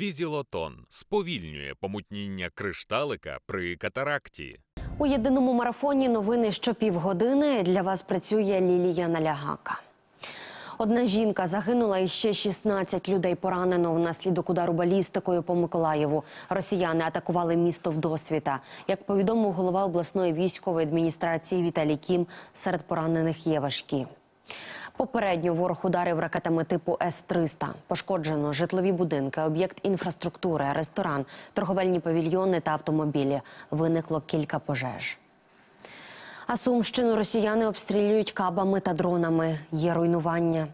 Візілотон сповільнює помутніння кришталика при катаракті. У єдиному марафоні новини що півгодини для вас працює Лілія Налягака. Одна жінка загинула і ще 16 людей поранено внаслідок удару балістикою по Миколаєву. Росіяни атакували місто вдосвіта. Як повідомив голова обласної військової адміністрації Віталій Кім, серед поранених є важкі. Попередньо ворог ударив ракетами типу С-300. Пошкоджено житлові будинки, об'єкт інфраструктури, ресторан, торговельні павільйони та автомобілі. Виникло кілька пожеж. А Сумщину росіяни обстрілюють кабами та дронами. Є руйнування.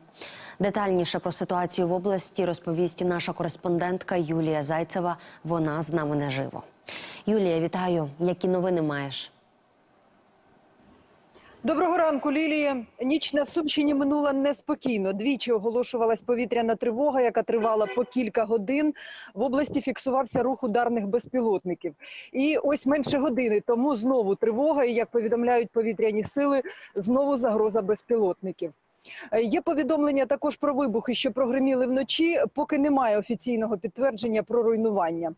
Детальніше про ситуацію в області розповість наша кореспондентка Юлія Зайцева. Вона з нами наживо. Юлія, вітаю. Які новини маєш? Доброго ранку, Лілія. Ніч на Сумщині минула неспокійно. Двічі оголошувалась повітряна тривога, яка тривала по кілька годин. В області фіксувався рух ударних безпілотників. І ось менше години тому знову тривога. І як повідомляють повітряні сили, знову загроза безпілотників. Е, Є повідомлення також про вибухи, що прогреміли вночі, поки немає офіційного підтвердження про руйнування.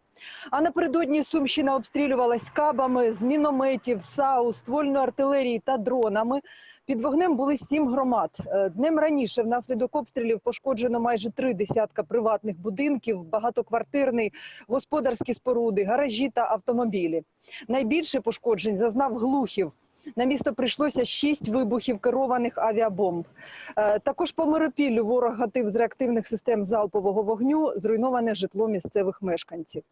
А напередодні Сумщина обстрілювалась кабами з мінометів, САУ, ствольної артилерії та дронами. Під вогнем були сім громад. Е, Днем раніше внаслідок обстрілів пошкоджено майже три десятка приватних будинків, багатоквартирний, господарські споруди, гаражі та автомобілі. Найбільше пошкоджень зазнав Глухів. На місто прийшлося шість вибухів керованих авіабомб. Е, Також по Миропіллю ворог гатив з реактивних систем залпового вогню, зруйноване житло місцевих мешканців.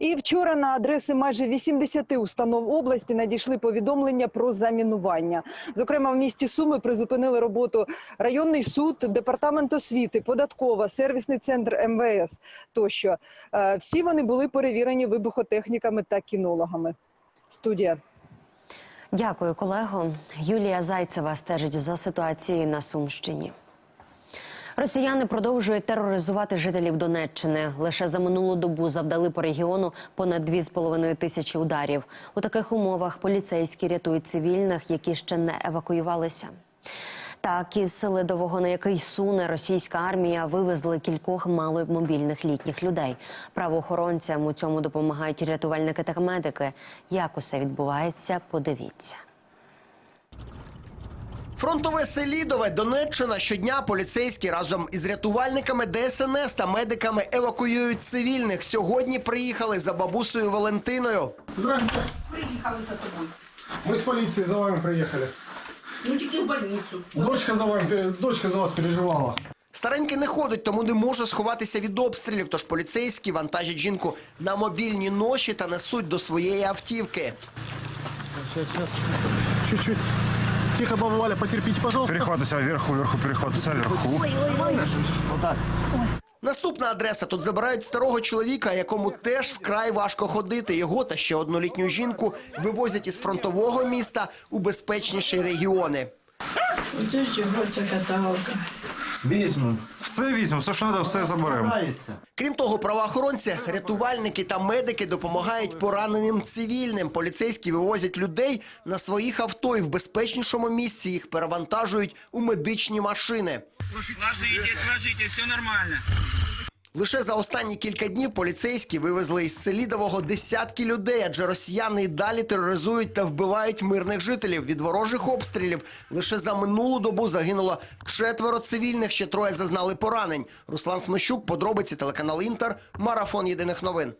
І вчора на адреси майже 80 установ області надійшли повідомлення про замінування. Зокрема, в місті Суми призупинили роботу районний суд, департамент освіти, податкова, сервісний центр МВС тощо. Е, Всі вони були перевірені вибухотехніками та кінологами. Студія. Дякую, колего. Юлія Зайцева стежить за ситуацією на Сумщині. Росіяни продовжують тероризувати жителів Донеччини. Лише за минулу добу завдали по регіону понад 2,5 тисячі ударів. У таких умовах поліцейські рятують цивільних, які ще не евакуювалися. Так, із Селидового, на який суне російська армія, вивезли кількох маломобільних літніх людей. Правоохоронцям у цьому допомагають рятувальники та медики. Як усе відбувається, подивіться. Фронтове Селідове, Донеччина. Щодня поліцейські разом із рятувальниками ДСНС та медиками евакуюють цивільних. Сьогодні приїхали за бабусею Валентиною. Здравствуйте. Приїхали за тобою. Мы с полиции за вами приехали. Ну тільки в больницю. Дочка за пе- дочка за вас переживала. Старенький не ходить, тому не може сховатися від обстрілів. Тож поліцейські вантажать жінку на мобільні ноші та несуть до своєї автівки. Чуть-чуть. Тихо, баба Валя, потерпите, пожалуйста. Перехватывайся вверху, вверху, перехватывайся вверху. Наступна адреса тут забирають старого чоловіка, якому теж вкрай важко ходити. Його та ще однолітню жінку вивозять із фронтового міста у безпечніші регіони. Оце чого ця каталка. Візьму. Все візьмемо, все, що треба, все заберемо. Крім того, правоохоронці, рятувальники та медики допомагають пораненим цивільним. Поліцейські вивозять людей на своїх авто і в безпечнішому місці їх перевантажують у медичні машини. Ложитесь, ложитесь, все нормально. Лише за останні кілька днів поліцейські вивезли із Селідового десятки людей, адже росіяни і далі тероризують та вбивають мирних жителів від ворожих обстрілів. Лише за минулу добу загинуло четверо цивільних, ще троє зазнали поранень. Руслан Смещук, подробиці телеканал Інтер, марафон єдиних новин.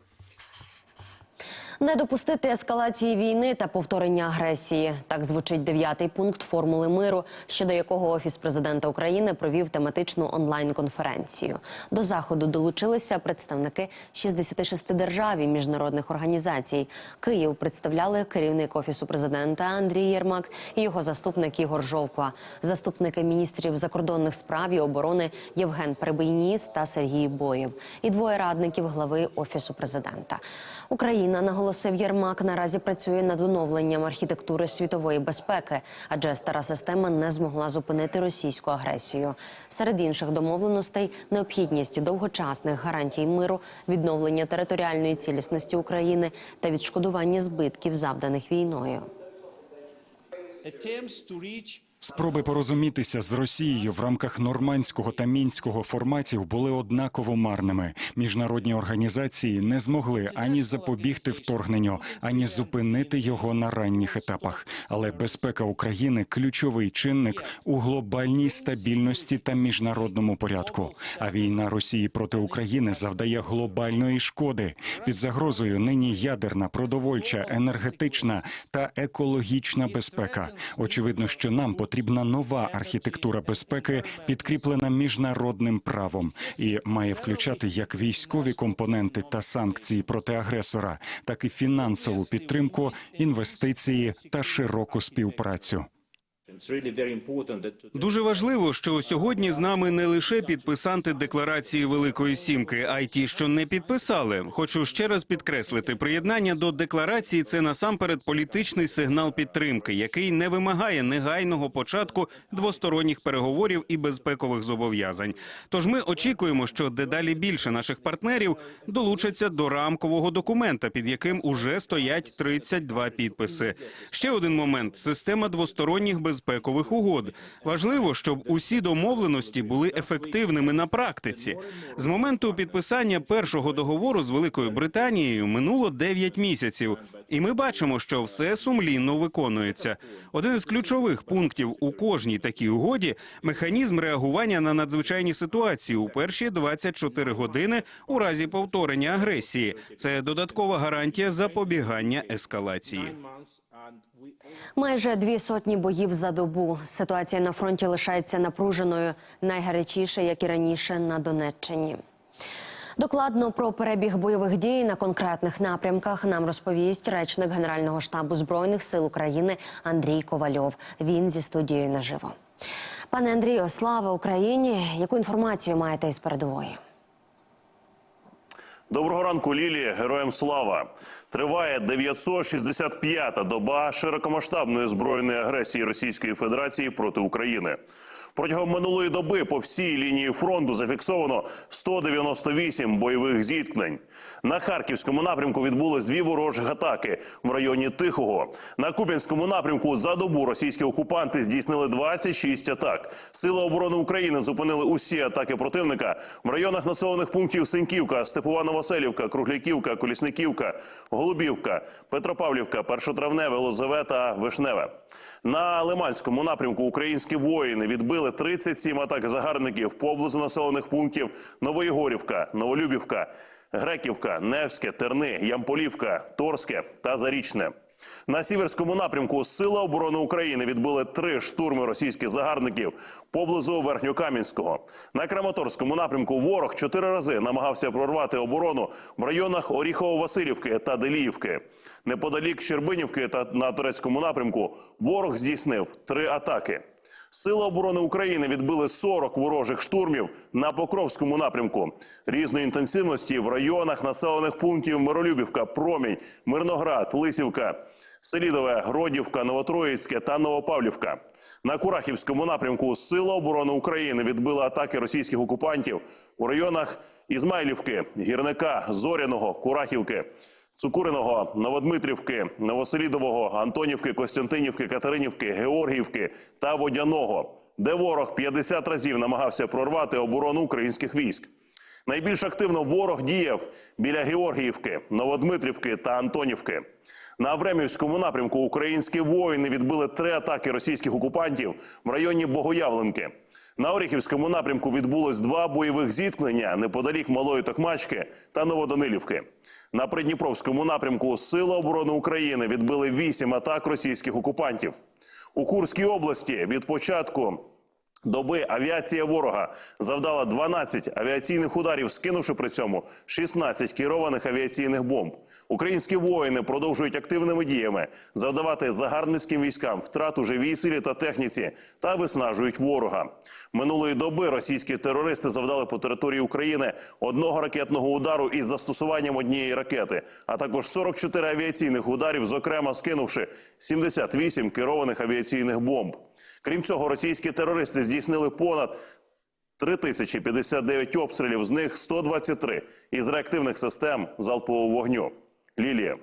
Не допустити ескалації війни та повторення агресії. Так звучить дев'ятий пункт формули миру, щодо якого офіс президента України провів тематичну онлайн-конференцію. До заходу долучилися представники 66 держав і міжнародних організацій. Київ представляли керівник офісу президента Андрій Єрмак і його заступник Ігор Жовква, заступники міністрів закордонних справ і оборони Євген Перебийніс та Сергій Боєв, і двоє радників глави офісу президента. Україна наголосив Єрмак. Наразі працює над оновленням архітектури світової безпеки, адже стара система не змогла зупинити російську агресію. Серед інших домовленостей необхідність довгочасних гарантій миру, відновлення територіальної цілісності України та відшкодування збитків, завданих війною. Спроби порозумітися з Росією в рамках нормандського та мінського форматів були однаково марними. Міжнародні організації не змогли ані запобігти вторгненню, ані зупинити його на ранніх етапах. Але безпека України ключовий чинник у глобальній стабільності та міжнародному порядку. А війна Росії проти України завдає глобальної шкоди. Під загрозою нині ядерна, продовольча, енергетична та екологічна безпека. Очевидно, що нам потрібна нова архітектура безпеки, підкріплена міжнародним правом, і має включати як військові компоненти та санкції проти агресора, так і фінансову підтримку, інвестиції та широку співпрацю. Дуже важливо, що сьогодні з нами не лише підписанти декларації Великої Сімки, а й ті, що не підписали. Хочу ще раз підкреслити, приєднання до декларації це насамперед політичний сигнал підтримки, який не вимагає негайного початку двосторонніх переговорів і безпекових зобов'язань. Тож ми очікуємо, що дедалі більше наших партнерів долучаться до рамкового документа, під яким уже стоять 32 підписи. Ще один момент: система двосторонніх безпекових угод. Важливо, щоб усі домовленості були ефективними на практиці. З моменту підписання першого договору з Великою Британією минуло 9 місяців, і ми бачимо, що все сумлінно виконується. Один із ключових пунктів у кожній такій угоді механізм реагування на надзвичайні ситуації у перші 24 години у разі повторення агресії. Це додаткова гарантія запобігання ескалації. Майже дві сотні боїв за добу. Ситуація на фронті лишається напруженою, найгарячіше, як і раніше, на Донеччині. Докладно про перебіг бойових дій на конкретних напрямках нам розповість речник Генерального штабу збройних сил України Андрій Ковальов. Він зі студією наживо. Пане Андрію, слава Україні! Яку інформацію маєте із передової? Доброго ранку, Лілі. Героям слава. Триває 965-та доба широкомасштабної збройної агресії Російської Федерації проти України. Протягом минулої доби по всій лінії фронту зафіксовано 198 бойових зіткнень. На харківському напрямку відбулись дві ворожих атаки в районі Тихого. На Куп'янському напрямку за добу російські окупанти здійснили 26 атак. Сили оборони України зупинили усі атаки противника в районах населених пунктів Синьківка, Степова Новоселівка, Кругляківка, Колісниківка, Голубівка, Петропавлівка, Першотравневе, Лозове та Вишневе. На Лиманському напрямку українські воїни відбили 37 атак загарбників поблизу населених пунктів Новоєгорівка, Новолюбівка, Греківка, Невське, Терни, Ямполівка, Торське та Зарічне. На сіверському напрямку Сила оборони України відбили три штурми російських загарбників поблизу Верхньокам'янського. На Краматорському напрямку ворог чотири рази намагався прорвати оборону в районах Оріхово-Василівки та Деліївки. Неподалік Щербинівки та на турецькому напрямку ворог здійснив три атаки. Сили оборони України відбили 40 ворожих штурмів на Покровському напрямку різної інтенсивності в районах населених пунктів Миролюбівка, Промінь, Мирноград, Лисівка, Селідове, Гродівка, Новотроїцьке та Новопавлівка. На Курахівському напрямку Сили оборони України відбили атаки російських окупантів у районах Ізмайлівки, Гірника, Зоряного, Курахівки. Цукуриного, Новодмитрівки, Новоселідового, Антонівки, Костянтинівки, Катеринівки, Георгіївки та Водяного, де ворог 50 разів намагався прорвати оборону українських військ. Найбільш активно ворог діяв біля Георгіївки, Новодмитрівки та Антонівки. На Авремівському напрямку українські воїни відбили три атаки російських окупантів в районі Богоявленки. На Оріхівському напрямку відбулось два бойових зіткнення неподалік Малої Токмачки та Новоданилівки. На Придніпровському напрямку Сили оборони України відбили вісім атак російських окупантів. У Курській області від початку доби авіація ворога завдала 12 авіаційних ударів, скинувши при цьому 16 керованих авіаційних бомб. Українські воїни продовжують активними діями завдавати загарбницьким військам втрат у живій силі та техніці та виснажують ворога. Минулої доби російські терористи завдали по території України одного ракетного удару із застосуванням однієї ракети, а також 44 авіаційних ударів, зокрема скинувши 78 керованих авіаційних бомб. Крім цього, російські терористи здійснили понад 3059 обстрілів, з них 123 із реактивних систем залпового вогню. Лілія.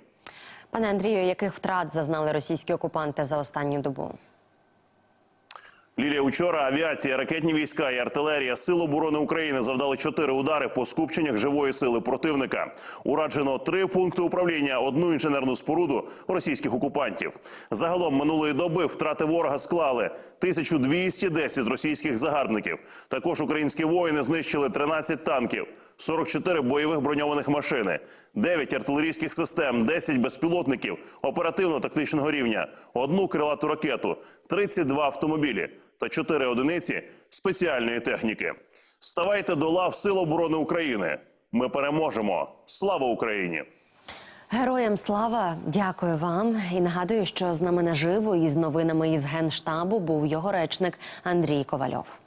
Пане Андрію, яких втрат зазнали російські окупанти за останню добу? Лілія, учора авіація, ракетні війська і артилерія Сил оборони України завдали чотири удари по скупченнях живої сили противника. Ураджено три пункти управління, одну інженерну споруду російських окупантів. Загалом минулої доби втрати ворога склали 1210 російських загарбників. Також українські воїни знищили 13 танків. 44 бойових броньованих машини, 9 артилерійських систем, 10 безпілотників оперативно-тактичного рівня, одну крилату ракету, 32 автомобілі та 4 одиниці спеціальної техніки. Ставайте до лав Сил оборони України. Ми переможемо. Слава Україні! Героям слава, дякую вам і нагадую, що з нами наживо із новинами із генштабу був його речник Андрій Ковальов.